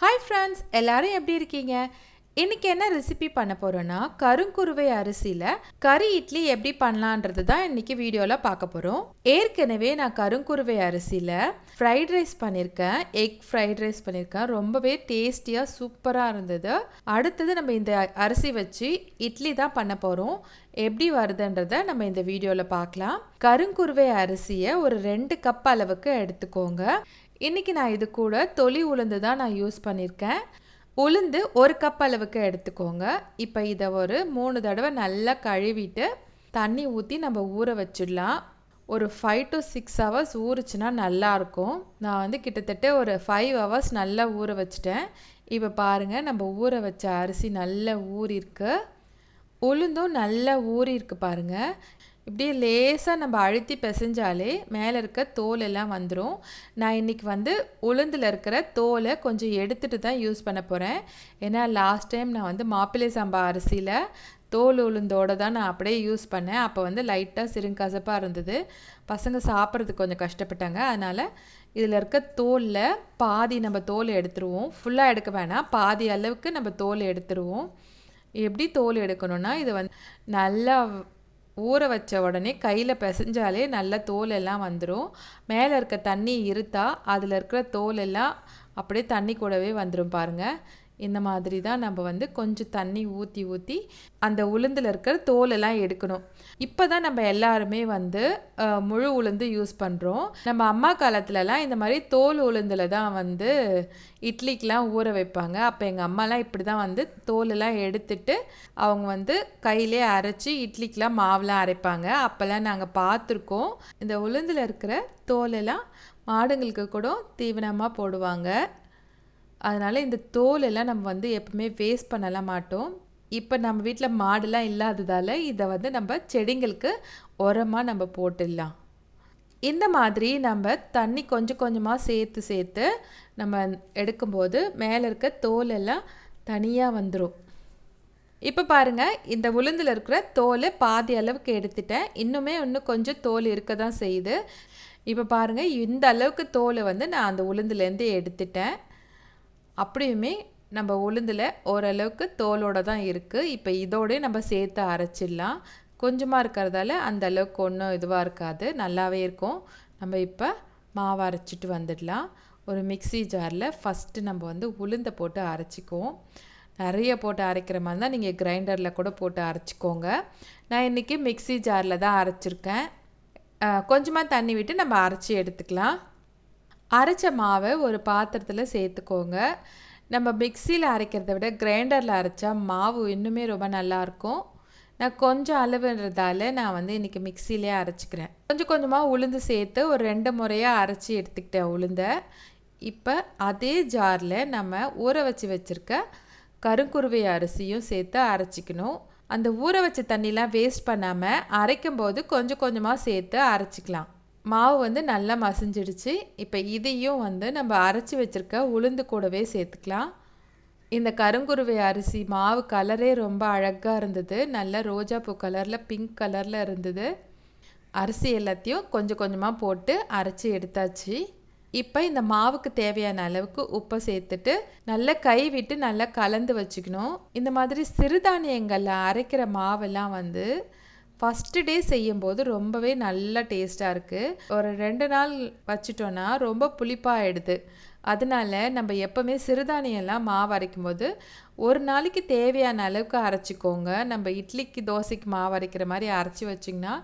Hi friends எல்லாரும் எப்படி இருக்கீங்க? இன்னைக்கு என்ன ரெசிபி பண்ண போகிறோன்னா கருங்குருவை அரிசியில் கறி இட்லி எப்படி பண்ணலான்றது தான் இன்னைக்கு வீடியோவில் பார்க்க போகிறோம் ஏற்கனவே நான் கருங்குருவை அரிசியில் ஃப்ரைட் ரைஸ் பண்ணியிருக்கேன். எக் ஃப்ரைட் ரைஸ் பண்ணியிருக்கேன். ரொம்பவே டேஸ்டியாக சூப்பராக இருந்தது. அடுத்தது நம்ம இந்த அரிசி வச்சு இட்லி தான் பண்ண போகிறோம் எப்படி வருதுன்றதை நம்ம இந்த வீடியோவில் பார்க்கலாம். கருங்குருவை அரிசியை ஒரு ரெண்டு கப் அளவுக்கு எடுத்துக்கோங்க. இன்றைக்கி நான் இது கூட தொலி உளுந்து தான் நான் யூஸ் பண்ணியிருக்கேன் உளுந்து ஒரு கப் அளவுக்கு எடுத்துக்கோங்க. இப்போ இதை ஒரு மூணு தடவை நல்லா கழுவிட்டு தண்ணி ஊற்றி நம்ம ஊற வச்சிடலாம். ஒரு ஃபைவ் டு சிக்ஸ் ஹவர்ஸ் ஊறுச்சுன்னா நல்லாயிருக்கும் நான் வந்து கிட்டத்தட்ட ஒரு ஃபைவ் ஹவர்ஸ் நல்லா ஊற வச்சிட்டேன். இப்போ பாருங்கள் நம்ம ஊற வச்ச அரிசி நல்லா ஊறிருக்கு. உளுந்தும் நல்லா ஊறியிருக்கு பாருங்கள் இப்படியே லேசாக நம்ம அழுத்தி பிசைஞ்சாலே மேலே இருக்க தோல் எல்லாம் வந்துடும் நான் இன்றைக்கி வந்து உளுந்தில் இருக்கிற தோலை கொஞ்சம் எடுத்துகிட்டு தான் யூஸ் பண்ண போகிறேன் ஏன்னா லாஸ்ட் டைம் நான் வந்து மாப்பிள்ளை சம்பா அரிசியில் தோல் உளுந்தோடு தான் நான் அப்படியே யூஸ் பண்ணேன். அப்போ வந்து லைட்டாக சிறுங்கசப்பாக இருந்தது. பசங்க சாப்பிட்றதுக்கு கொஞ்சம் கஷ்டப்பட்டாங்க. அதனால் இதில் இருக்க தோலில் பாதி நம்ம தோல் எடுத்துருவோம். ஃபுல்லாக எடுக்க வேணாம். பாதி அளவுக்கு நம்ம தோல் எடுத்துருவோம். எப்படி தோல் எடுக்கணும்னா இதை வந்து நல்லா ஊற வச்ச உடனே கையில் பிசைஞ்சாலே நல்ல தோல் எல்லாம் வந்துடும் மேலே இருக்க தண்ணி இருத்தா அதில் இருக்கிற தோல் எல்லாம் அப்படியே தண்ணி கூடவே வந்துடும் பாருங்கள் இந்த மாதிரி தான் நம்ம வந்து கொஞ்சம் தண்ணி ஊற்றி ஊற்றி அந்த உளுந்தில் இருக்கிற தோலெல்லாம் எடுக்கணும். இப்போ தான் நம்ம எல்லாருமே வந்து முழு உளுந்து யூஸ் பண்ணுறோம் நம்ம அம்மா காலத்துலலாம் இந்த மாதிரி தோல் உளுந்தில் தான் வந்து இட்லிக்கெலாம் ஊற வைப்பாங்க. அப்போ எங்கள் அம்மாலாம் இப்படி தான் வந்து தோலெல்லாம் எடுத்துட்டு அவங்க வந்து கையிலே அரைச்சி இட்லிக்கெலாம் மாவுலாம் அரைப்பாங்க. அப்போல்லாம் நாங்கள் பார்த்துருக்கோம். இந்த உளுந்தில் இருக்கிற தோலெல்லாம் மாடுங்களுக்கு கூட தீவனமாக போடுவாங்க. அதனால் இந்த தோல் எல்லாம் நம்ம வந்து எப்பவுமே வேஸ்ட் பண்ணலாம் மாட்டோம். இப்போ நம்ம வீட்டில் மாடுலாம் இல்லாததால் இதை வந்து நம்ம செடிங்களுக்கு உரமாக நம்ம போட்டுடலாம். இந்த மாதிரி நம்ம தண்ணி கொஞ்சம் கொஞ்சமாக சேர்த்து சேர்த்து நம்ம எடுக்கும்போது மேலே இருக்க தோல் எல்லாம் தனியாக வந்துடும் இப்போ பாருங்கள் இந்த உளுந்தில் இருக்கிற தோல் பாதி அளவுக்கு எடுத்துட்டேன். இன்னுமே இன்னும் கொஞ்சம் தோல் இருக்க தான் செய்யுது. இப்போ பாருங்கள் இந்த அளவுக்கு தோலை வந்து நான் அந்த உளுந்துலேருந்து எடுத்துட்டேன். அப்படியுமே நம்ம உளுந்தில் ஓரளவுக்கு தோலோடு தான் இருக்குது இப்போ இதோடய நம்ம சேர்த்து அரைச்சிடலாம். கொஞ்சமாக இருக்கிறதால அந்த அளவுக்கு ஒன்றும் இதுவாக இருக்காது. நல்லாவே இருக்கும். நம்ம இப்போ மாவு அரைச்சிட்டு வந்துடலாம். ஒரு மிக்சி ஜாரில் ஃபஸ்ட்டு நம்ம வந்து உளுந்தை போட்டு அரைச்சிக்குவோம். நிறைய போட்டு அரைக்கிற மாதிரி தான் நீங்கள் கிரைண்டரில் கூட போட்டு அரைச்சிக்கோங்க. நான் இன்றைக்கி மிக்சி ஜாரில் தான் அரைச்சிருக்கேன். கொஞ்சமாக தண்ணி விட்டு நம்ம அரைச்சி எடுத்துக்கலாம். அரைச்ச மாவை ஒரு பாத்திரத்தில் சேர்த்துக்கோங்க. நம்ம மிக்சியில் அரைக்கிறத விட கிரைண்டரில் அரைச்சா மாவு இன்னுமே ரொம்ப நல்லாயிருக்கும் நான் கொஞ்சம் அளவுன்றதால நான் வந்து இன்றைக்கி மிக்சிலே அரைச்சிக்கிறேன். கொஞ்சம் கொஞ்சமாக உளுந்து சேர்த்து ஒரு ரெண்டு முறையாக அரைச்சி எடுத்துக்கிட்டேன் உளுந்த. இப்போ அதே ஜாரில் நம்ம ஊற வச்சு வச்சுருக்க கருங்குருவை அரிசியும் சேர்த்து அரைச்சிக்கணும். அந்த ஊற வச்ச தண்ணிலாம் வேஸ்ட் பண்ணாமல் அரைக்கும் போது கொஞ்சம் கொஞ்சமாக சேர்த்து அரைச்சிக்கலாம். மாவு வந்து நல்லா மசிஞ்சிடுச்சு. இப்போ இதையும் வந்து நம்ம அரைச்சி வச்சுருக்க உளுந்து கூடவே சேர்த்துக்கலாம். இந்த கருங்குருவை அரிசி மாவு கலரே ரொம்ப அழகாக இருந்தது. நல்ல ரோஜாப்பூ கலரில் பிங்க் கலரில் இருந்தது. அரிசி எல்லாத்தையும் கொஞ்சம் கொஞ்சமாக போட்டு அரைச்சி எடுத்தாச்சு. இப்போ இந்த மாவுக்கு தேவையான அளவுக்கு உப்பை சேர்த்துட்டு நல்லா கை விட்டு நல்லா கலந்து வச்சுக்கணும். இந்த மாதிரி சிறுதானியங்களில் அரைக்கிற மாவெல்லாம் வந்து ஃபஸ்ட்டு டே செய்யும்போது ரொம்பவே நல்லா டேஸ்ட்டாக இருக்குது ஒரு ரெண்டு நாள் வச்சிட்டோன்னா ரொம்ப புளிப்பாகிடுது அதனால நம்ம எப்போவுமே சிறுதானியெல்லாம் மாவு அரைக்கும் போது ஒரு நாளைக்கு தேவையான அளவுக்கு அரைச்சிக்கோங்க. நம்ம இட்லிக்கு தோசைக்கு மாவு அரைக்கிற மாதிரி அரைச்சி வச்சிங்கன்னா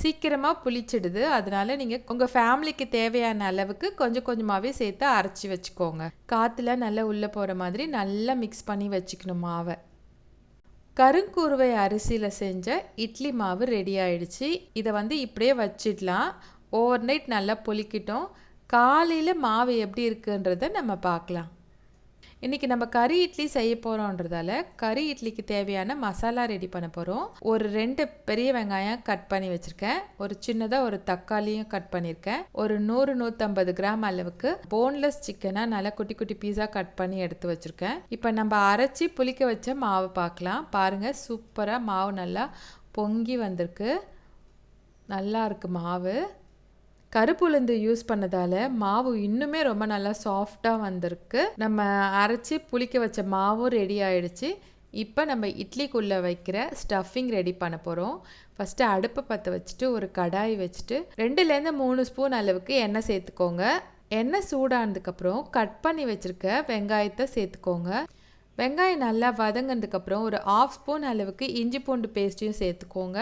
சீக்கிரமாக புளிச்சிடுது. அதனால நீங்கள் உங்கள் ஃபேமிலிக்கு தேவையான அளவுக்கு கொஞ்சம் கொஞ்சமாகவே சேர்த்து அரைச்சி வச்சுக்கோங்க. காற்றுல நல்லா உள்ளே போகிற மாதிரி நல்லா மிக்ஸ் பண்ணி வச்சுக்கணும் மாவை. கருங்கூர்வை அரிசியில் செஞ்ச இட்லி மாவு ரெடி ஆயிடுச்சு. இதை வந்து இப்படியே வச்சிடலாம். ஓவர் நைட் நல்லா பொலிக்கிட்டோம் காலையில் மாவு எப்படி இருக்குன்றதை நம்ம பார்க்கலாம். இன்றைக்கி நம்ம கறி இட்லி செய்ய போகிறோன்றதால கறி இட்லிக்கு தேவையான மசாலா ரெடி பண்ண போகிறோம் ஒரு ரெண்டு பெரிய வெங்காயம் கட் பண்ணி வச்சுருக்கேன். ஒரு சின்னதாக ஒரு தக்காளியும் கட் பண்ணியிருக்கேன் ஒரு நூறு நூற்றம்பது கிராம் அளவுக்கு போன்லெஸ் சிக்கனாக நல்லா குட்டி குட்டி பீஸாக கட் பண்ணி எடுத்து வச்சுருக்கேன். இப்போ நம்ம அரைச்சி புளிக்க வச்ச மாவு பார்க்கலாம் பாருங்கள் சூப்பராக மாவு நல்லா பொங்கி வந்திருக்கு. நல்லா இருக்குது மாவு. கருப்புளுந்து யூஸ் பண்ணதால மாவு இன்னுமே ரொம்ப நல்லா சாஃப்டாக வந்திருக்கு. நம்ம அரைச்சி புளிக்க வச்ச மாவும் ரெடி ஆயிடுச்சு. இப்போ நம்ம இட்லிக்குள்ளே வைக்கிற ஸ்டஃபிங் ரெடி பண்ண போகிறோம் ஃபஸ்ட்டு அடுப்பை பற்ற வச்சுட்டு ஒரு கடாய் வச்சுட்டு ரெண்டுலேருந்து மூணு ஸ்பூன் அளவுக்கு எண்ணெய் சேர்த்துக்கோங்க. எண்ணெய் சூடானதுக்கப்புறம் கட் பண்ணி வச்சுருக்க வெங்காயத்தை சேர்த்துக்கோங்க. வெங்காயம் நல்லா வதங்கினதுக்கப்புறம் ஒரு ஆஃப் ஸ்பூன் அளவுக்கு இஞ்சி பூண்டு பேஸ்ட்டையும் சேர்த்துக்கோங்க.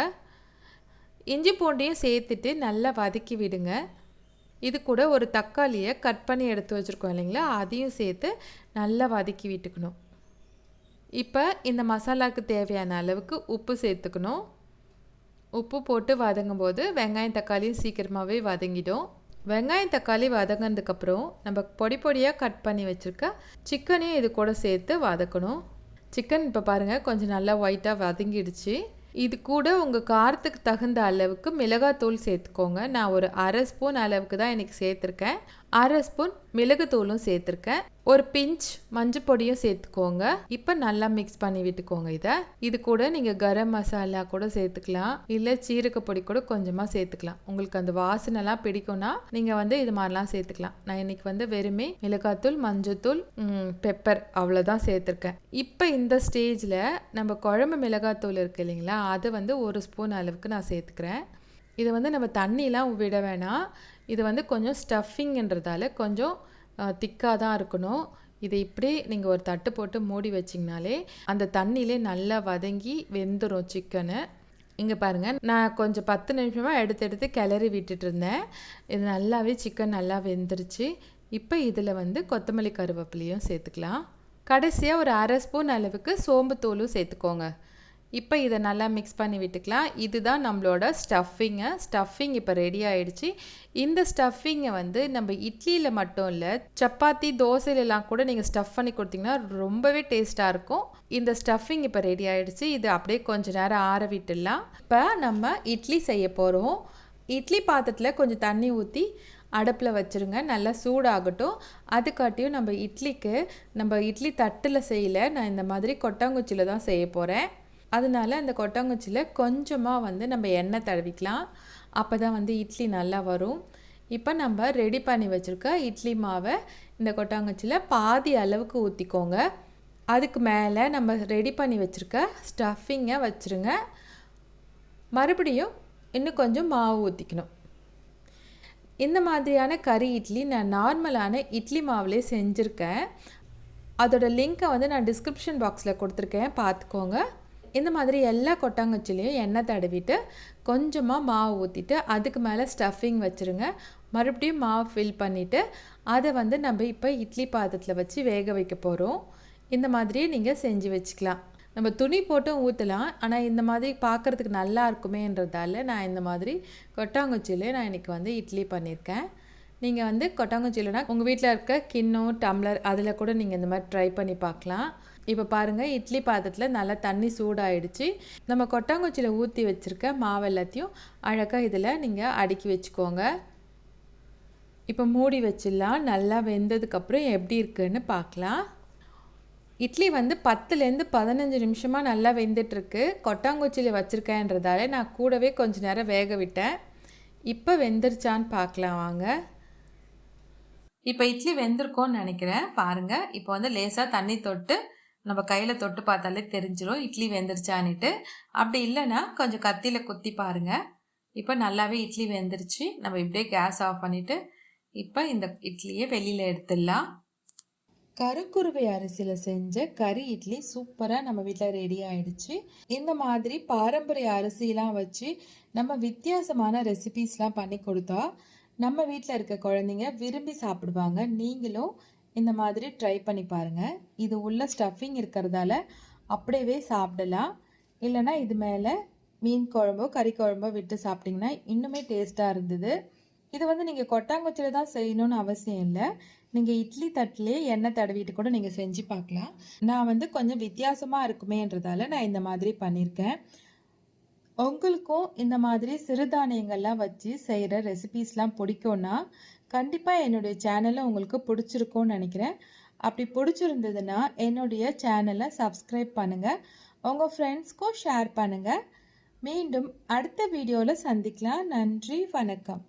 இஞ்சி பூண்டையும் சேர்த்துட்டு நல்லா வதக்கி விடுங்க. இது கூட ஒரு தக்காளியை கட் பண்ணி எடுத்து வச்சுருக்கோம் இல்லைங்களா? அதையும் சேர்த்து நல்லா வதக்கி விட்டுக்கணும். இப்போ இந்த மசாலாவுக்கு தேவையான அளவுக்கு உப்பு சேர்த்துக்கணும். உப்பு போட்டு வதங்கும் போது வெங்காயம் தக்காளியும் சீக்கிரமாகவே வதங்கிடும். வெங்காயம் தக்காளி வதங்கினதுக்கப்புறம் நம்ம பொடி பொடியாக கட் பண்ணி வச்சுருக்க சிக்கனையும் இது கூட சேர்த்து வதக்கணும். சிக்கன் இப்போ பாருங்கள் கொஞ்சம் நல்லா ஒயிட்டாக வதங்கிடுச்சு. இது கூட உங்கள் காரத்துக்கு தகுந்த அளவுக்கு மிளகாத்தூள் சேர்த்துக்கோங்க. நான் ஒரு அரை ஸ்பூன் அளவுக்கு தான் எனக்கு சேர்த்துருக்கேன். அரை ஸ்பூன் மிளகுத்தூளும் சேர்த்துருக்கேன். ஒரு பிஞ்ச் மஞ்சள் பொடியும் சேர்த்துக்கோங்க. இப்போ நல்லா மிக்ஸ் பண்ணி விட்டுக்கோங்க இதை. இது கூட நீங்கள் கரம் மசாலா கூட சேர்த்துக்கலாம். இல்லை சீரக பொடி கூட கொஞ்சமாக சேர்த்துக்கலாம். உங்களுக்கு அந்த வாசனைலாம் பிடிக்கும்னா நீங்கள் வந்து இது மாதிரிலாம் சேர்த்துக்கலாம். நான் இன்னைக்கு வந்து வெறுமே மிளகாத்தூள் மஞ்சத்தூள் பெப்பர் அவ்வளோதான் சேர்த்துருக்கேன். இப்போ இந்த ஸ்டேஜில் நம்ம குழம்பு மிளகாத்தூள் இருக்கு இல்லைங்களா? அது வந்து ஒரு ஸ்பூன் அளவுக்கு நான் சேர்த்துக்கிறேன். இதை வந்து நம்ம தண்ணிலாம் விட வேணாம். இது வந்து கொஞ்சம் ஸ்டஃபிங்ன்றதால கொஞ்சம் திக்காக தான் இருக்கணும். இதை இப்படி நீங்கள் ஒரு தட்டு போட்டு மூடி வச்சிங்கனாலே அந்த தண்ணியிலே நல்லா வதங்கி வெந்துடும் சிக்கனை இங்கே பாருங்கள் நான் கொஞ்சம் பத்து நிமிஷமாக எடுத்து எடுத்து கிளறி விட்டுட்டு இருந்தேன். இது நல்லாவே சிக்கன் நல்லா வெந்துருச்சு. இப்போ இதில் வந்து கொத்தமல்லி கருவேப்பிலையும் சேர்த்துக்கலாம். கடைசியாக ஒரு அரை ஸ்பூன் அளவுக்கு சோம்புத்தூளும் சேர்த்துக்கோங்க. இப்போ இதை நல்லா மிக்ஸ் பண்ணி விட்டுக்கலாம். இதுதான் நம்மளோட ஸ்டஃபிங்கு ஸ்டஃபிங் இப்போ ரெடி ஆயிடுச்சு. இந்த ஸ்டஃபிங்கை வந்து நம்ம இட்லியில் மட்டும் இல்லை சப்பாத்தி தோசையிலலாம் கூட நீங்கள் ஸ்டஃப் பண்ணி கொடுத்தீங்கன்னா ரொம்பவே டேஸ்ட்டாக இருக்கும். இந்த ஸ்டஃபிங் இப்போ ரெடி ஆயிடுச்சு. இது அப்படியே கொஞ்ச நேரம் ஆற விட்டுடலாம். இப்போ நம்ம இட்லி செய்ய போகிறோம் இட்லி பாத்திரத்தில் கொஞ்சம் தண்ணி ஊற்றி அடுப்பில் வச்சுருங்க. நல்லா சூடாகட்டும். அதுக்காட்டியும் நம்ம இட்லிக்கு நம்ம இட்லி தட்டில் செய்யலை. நான் இந்த மாதிரி கொட்டாங்குச்சியில் தான் செய்ய போகிறேன் அதனால அந்த கொட்டாங்குச்சியில் கொஞ்சமாக வந்து நம்ம எண்ணெய் தடவிக்கலாம். அப்போ தான் வந்து இட்லி நல்லா வரும். இப்போ நம்ம ரெடி பண்ணி வச்சுருக்க இட்லி மாவை இந்த கொட்டாங்குச்சியில் பாதி அளவுக்கு ஊற்றிக்கோங்க அதுக்கு மேலே நம்ம ரெடி பண்ணி வச்சுருக்க ஸ்டஃபிங்கை வச்சுருங்க. மறுபடியும் இன்னும் கொஞ்சம் மாவு ஊற்றிக்கணும் இந்த மாதிரியான கறி இட்லி நான் நார்மலான இட்லி மாவுலேயே செஞ்சுருக்கேன். அதோடய லிங்க்கை வந்து நான் டிஸ்கிரிப்ஷன் பாக்ஸில் கொடுத்துருக்கேன். பார்த்துக்கோங்க. இந்த மாதிரி எல்லா கொட்டாங்குச்சிலையும் எண்ணெய் தடவிட்டு கொஞ்சமாக மாவு ஊற்றிட்டு அதுக்கு மேலே ஸ்டஃபிங் வச்சுருங்க. மறுபடியும் மாவு ஃபில் பண்ணிவிட்டு அதை வந்து நம்ம இப்போ இட்லி பாத்திரத்தில் வச்சு வேக வைக்க போகிறோம் இந்த மாதிரியே நீங்கள் செஞ்சு வச்சுக்கலாம். நம்ம துணி போட்டும் ஊற்றலாம் ஆனால் இந்த மாதிரி பார்க்குறதுக்கு நல்லா இருக்குமேன்றதால நான் இந்த மாதிரி கொட்டாங்குச்சியிலே நான் இன்றைக்கி வந்து இட்லி பண்ணியிருக்கேன் நீங்கள் வந்து கொட்டாங்குச்சியிலனா உங்கள் வீட்டில் இருக்க கிண்ணம் டம்ளர் அதில் கூட நீங்கள் இந்த மாதிரி ட்ரை பண்ணி பார்க்கலாம் இப்போ பாருங்கள் இட்லி பாத்திரத்தில் நல்லா தண்ணி சூடாயிடுச்சு. நம்ம கொட்டாங்குச்சியில் ஊற்றி வச்சுருக்க மாவு எல்லாத்தையும் அழகாக இதில் நீங்கள் அடுக்கி வச்சுக்கோங்க. இப்போ மூடி வச்சிடலாம். நல்லா வெந்ததுக்கப்புறம் எப்படி இருக்குன்னு பார்க்கலாம். இட்லி வந்து பத்துலேருந்து பதினஞ்சு நிமிஷமாக நல்லா வெந்துட்டுருக்கு. கொட்டாங்குச்சியில் வச்சுருக்கேன்றதால நான் கூடவே கொஞ்ச நேரம் வேக விட்டேன். இப்போ வெந்துருச்சான்னு பார்க்கலாம் வாங்க. இப்போ இட்லி வெந்திருக்கோன்னு நினைக்கிறேன். பாருங்கள் இப்போ வந்து லேசாக தண்ணி தொட்டு நம்ம கையில் தொட்டு பார்த்தாலே தெரிஞ்சிடும் இட்லி வெந்துருச்சான்னுட்டு. அப்படி இல்லைன்னா கொஞ்சம் கத்தியில் குத்தி பாருங்கள் இப்போ நல்லாவே இட்லி வெந்துருச்சு. நம்ம இப்படியே கேஸ் ஆஃப் பண்ணிவிட்டு இப்போ இந்த இட்லியை வெளியில் எடுத்துடலாம். கருக்குருவை அரிசியில் செஞ்ச கறி இட்லி சூப்பராக நம்ம வீட்டில் ரெடி ஆயிடுச்சு. இந்த மாதிரி பாரம்பரிய அரிசிலாம் வச்சு நம்ம வித்தியாசமான ரெசிபீஸ்லாம் பண்ணி கொடுத்தா நம்ம வீட்டில் இருக்க குழந்தைங்க விரும்பி சாப்பிடுவாங்க. நீங்களும் இந்த மாதிரி ட்ரை பண்ணி பாருங்கள் இது உள்ள ஸ்டஃபிங் இருக்கிறதால அப்படியே சாப்பிடலாம். இல்லைனா இது மேலே மீன் குழம்போ கறி குழம்போ விட்டு சாப்பிட்டிங்கன்னா இன்னுமே டேஸ்ட்டாக இருந்தது. இது வந்து நீங்கள் கொட்டாங்குச்சியில் தான் செய்யணும்னு அவசியம் இல்லை. நீங்கள் இட்லி தட்டிலே எண்ணெய் தடவிட்டு கூட நீங்கள் செஞ்சு பார்க்கலாம். நான் வந்து கொஞ்சம் வித்தியாசமாக இருக்குமேன்றதால நான் இந்த மாதிரி பண்ணியிருக்கேன். உங்களுக்கும் இந்த மாதிரி சிறுதானியங்கள்லாம் வச்சு செய்கிற ரெசிபீஸ்லாம் பிடிக்கும்னா கண்டிப்பாக என்னுடைய சேனலை உங்களுக்கு பிடிச்சிருக்கும்னு நினைக்கிறேன். அப்படி பிடிச்சிருந்ததுன்னா என்னுடைய சேனலை சப்ஸ்கிரைப் பண்ணுங்கள் உங்கள் ஃப்ரெண்ட்ஸ்க்கும் ஷேர் பண்ணுங்கள் மீண்டும் அடுத்த வீடியோவில் சந்திக்கலாம். நன்றி வணக்கம்.